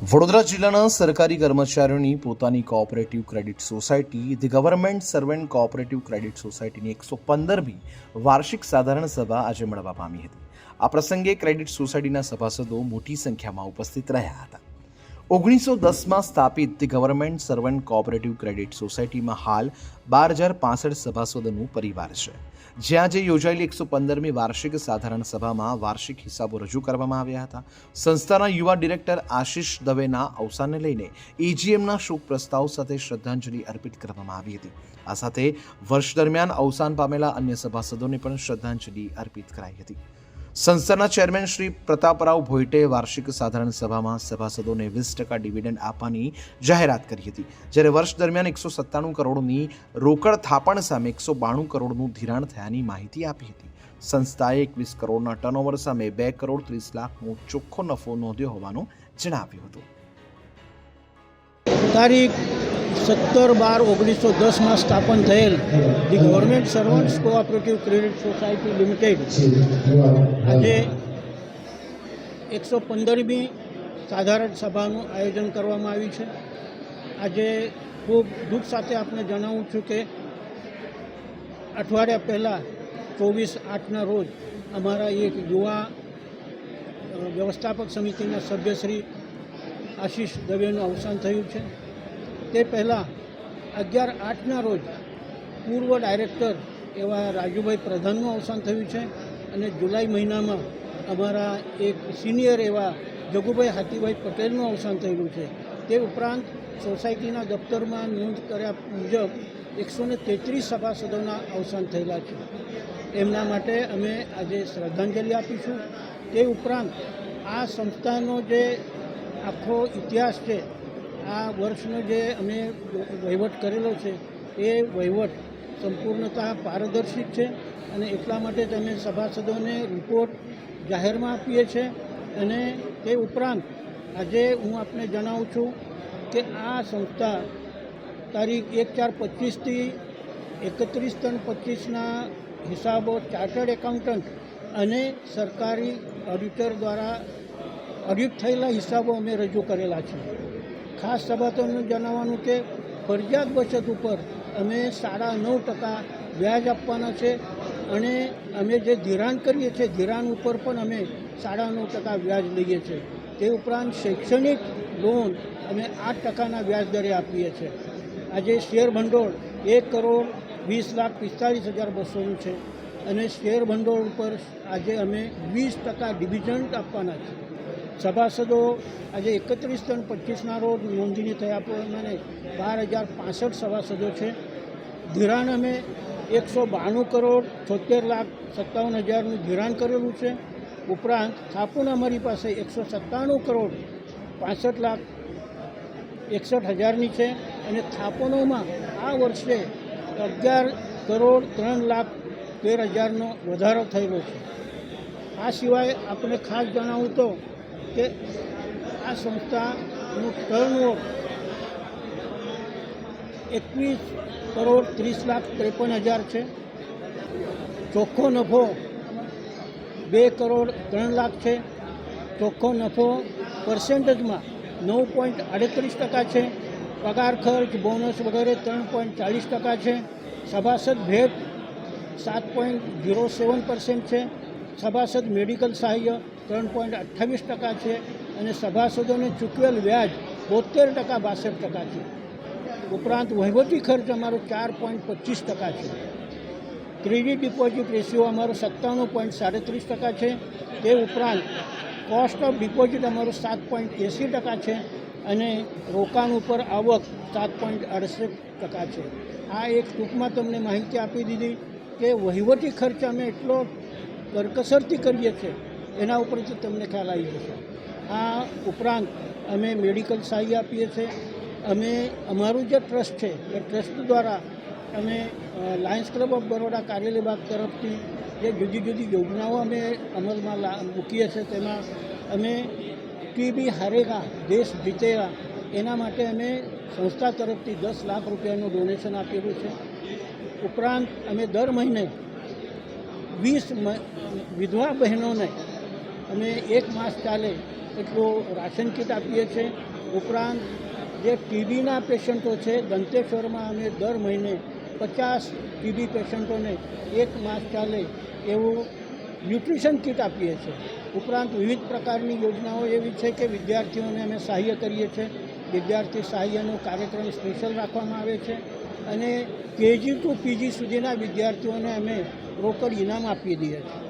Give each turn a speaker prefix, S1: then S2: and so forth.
S1: વડોદરા જિલ્લાના સરકારી કર્મચારીઓની પોતાની cooperative credit society the government servant cooperative credit સોસાયટીની એકસો પંદરમી વાર્ષિક સાધારણ સભા આજે મળવા પામી હતી. આ પ્રસંગે ક્રેડિટ સોસાયટીના સભાસદો મોટી સંખ્યામાં ઉપસ્થિત રહ્યા હતા. ઓગણીસો દસમાં સ્થાપિત ગવર્મેન્ટ સર્વન્ટ કોઓપરેટિવ ક્રેડિટ સોસાયટીમાં હાલ બાર હજાર પાસઠ સભાસદોનું પરિવાર છે. જ્યાં જે યોજાયેલી એકસો પંદરમી વાર્ષિક સાધારણ સભામાં વાર્ષિક હિસાબો રજૂ કરવામાં આવ્યા હતા. સંસ્થાના યુવા ડિરેક્ટર આશિષ દવેના અવસાનને લઈને એજીએમના શોક પ્રસ્તાવ સાથે શ્રદ્ધાંજલિ અર્પિત કરવામાં આવી હતી. આ સાથે વર્ષ દરમિયાન અવસાન પામેલા અન્ય સભાસદોને પણ શ્રદ્ધાંજલિ અર્પિત કરાઈ હતી. સંસ્થાના ચેરમેન શ્રી પ્રતાપરાવ ભોઈટે વાર્ષિક સાધારણ સભામાં સભાસદોને વીસ ટકા ડિવિડન્ડ આપવાની જાહેરાત કરી હતી. જ્યારે વર્ષ દરમિયાન એકસો સત્તાણું કરોડની રોકડ થાપણ સામે એકસો બાણું કરોડનું ધિરાણ થયાની માહિતી આપી હતી. સંસ્થાએ એકવીસ કરોડના ટર્નઓવર સામે બે કરોડ ત્રીસ લાખનો ચોખ્ખો નફો નોંધ્યો હોવાનું જણાવ્યું હતું.
S2: તારીખ સત્તર બાર ઓગણીસો દસમાં સ્થાપન થયેલ the government servants cooperative credit society limited. આજે એકસો પંદરમી સાધારણ સભાનું આયોજન કરવામાં આવ્યું છે. આજે ખૂબ દુઃખ સાથે આપને જણાવું છું કે અઠવાડિયા પહેલાં, ચોવીસ આઠના રોજ, અમારા એક યુવા વ્યવસ્થાપક સમિતિના સભ્યશ્રી આશીષ દવેનું અવસાન થયું છે. તે પહેલાં અગિયાર આઠના રોજ પૂર્વ ડાયરેક્ટર એવા રાજુભાઈ પ્રધાનનું અવસાન થયું છે અને જુલાઈ મહિનામાં અમારા એક સિનિયર એવા જગુભાઈ હાથીભાઈ પટેલનું અવસાન થયેલું છે. તે ઉપરાંત સોસાયટીના દફતરમાં નોંધ કર્યા મુજબ એકસો ને તેત્રીસ સભાસદોના અવસાન થયેલા છે. એમના માટે અમે આજે શ્રદ્ધાંજલિ આપીશું. તે ઉપરાંત આ સંસ્થાનો જે આખો ઇતિહાસ છે આ વર્ષનો જે અમે વહીવટ કરેલો છે, એ વહીવટ સંપૂર્ણતા પારદર્શિક છે અને એટલા માટે જ અમે સભાસદોને રિપોર્ટ જાહેરમાં આપીએ છીએ અને તે ઉપરાંત આજે હું આપને જણાવું છું કે આ સંસ્થા તારીખ એક ચાર પચીસથી એકત્રીસ ત્રણ પચીસના હિસાબો ચાર્ટર્ડ એકાઉન્ટન્ટ અને સરકારી ઓડિટર દ્વારા ઓડિટ થયેલા હિસાબો અમે રજૂ કરેલા છે ખાસ સભાસદોને જણાવવાનું કે ફરજિયાત બચત ઉપર અમે સાડા નવ ટકા વ્યાજ આપવાના છે અને અમે જે ધિરાણ કરીએ છીએ, ધિરાણ ઉપર પણ અમે સાડા નવ ટકા વ્યાજ લઈએ છીએ. તે ઉપરાંત શૈક્ષણિક લોન અમે આઠ ટકાના વ્યાજ દરે આપીએ છીએ. આજે શેર ભંડોળ એક કરોડ વીસ લાખ પિસ્તાલીસ હજાર બસોનું છે અને શેર ભંડોળ ઉપર આજે અમે વીસ ટકા ડિવિડન્ડ આપવાના છે. સભાસદો આજે એકત્રીસ ત્રણ પચીસના રોજ નોંધણી થયા પ્રમાણે બાર હજાર પાસઠ સભાસદો છે. ધિરાણ અમે એકસો બાણું કરોડ છોતેર લાખ સત્તાવન હજારનું ધિરાણ કરેલું છે. ઉપરાંત થાપણ અમારી પાસે એકસો સત્તાણું કરોડ પાસઠ લાખ એકસઠ હજારની છે અને થાપણોમાં આ વર્ષે અગિયાર કરોડ ત્રણ લાખ તેર હજારનો વધારો થયેલો છે. આ સિવાય આપણે ખાસ જણાવું તો કે આ સંસ્થાનું ટર્નઓવર એકવીસ કરોડ ત્રીસ લાખ ત્રેપન હજાર છે. ચોખ્ખો નફો બે કરોડ ત્રણ લાખ છે. ચોખ્ખો નફો પર્સેન્ટેજમાં નવ પોઈન્ટ આડત્રીસ ટકા છે. પગાર ખર્ચ બોનસ વગેરે ત્રણ પોઈન્ટ ચાળીસ ટકા છે. સભાસદ ભેટ સાત પોઈન્ટ ઝીરો સેવન પર્સેન્ટ છે. સભાસદ મેડિકલ સહાય ત્રણ પોઈન્ટ અઠ્ઠાવીસ ટકા છે અને સભાસદોને ચૂકવેલ વ્યાજ બોતેર ટકા, બાસઠ ટકા છે. ઉપરાંત વહીવટી ખર્ચ અમારો ચાર પોઈન્ટ પચીસ ટકા છે. ક્રેડિટ ડિપોઝિટ રેશિયો અમારો સત્તાણું પોઈન્ટ સાડત્રીસ ટકા છે. તે ઉપરાંત કોસ્ટ ઓફ ડિપોઝિટ અમારો સાત પોઈન્ટ એંસી ટકા છે અને રોકાણ ઉપર આવક સાત પોઈન્ટ અડસઠ ટકા છે. આ એક ટૂંકમાં તમને માહિતી આપી દીધી કે વહીવટી ખર્ચ અમે એટલો કરકસરથી કરીએ છીએ એના ઉપરથી તમને ખ્યાલ આવી જશે. આ ઉપરાંત અમે મેડિકલ સહાય આપીએ છીએ અમે, અમારું જે ટ્રસ્ટ છે, એ ટ્રસ્ટ દ્વારા અમે લાયન્સ ક્લબ ઓફ બરોડા કાર્યાલય બાગ તરફથી જે જુદી જુદી યોજનાઓ અમે અમલમાં મૂકીએ છીએ તેમાં અમે ટીબી હારેગા, દેશ જીતેગા, એના માટે અમે સંસ્થા તરફથી દસ લાખ રૂપિયાનું ડોનેશન આપેલું છે. ઉપરાંત અમે દર મહિને વીસ વિધવા બહેનોને અમે એક માસ ચાલે એટલું રાશન કીટ આપીએ છીએ ઉપરાંત જે ટીબીના પેશન્ટો છે, દંતેશ્વરમાં અમે દર મહિને પચાસ ટીબી પેશન્ટોને એક માસ ચાલે એવું ન્યુટ્રિશન કીટ આપીએ છીએ ઉપરાંત વિવિધ પ્રકારની યોજનાઓ એવી છે કે વિદ્યાર્થીઓને અમે સહાય કરીએ છીએ વિદ્યાર્થી સહાયનો કાર્યક્રમ સ્પેશિયલ રાખવામાં આવે છે અને કેજી ટુ પીજી સુધીના વિદ્યાર્થીઓને અમે રોકડ ઇનામ આપી દઈએ છીએ.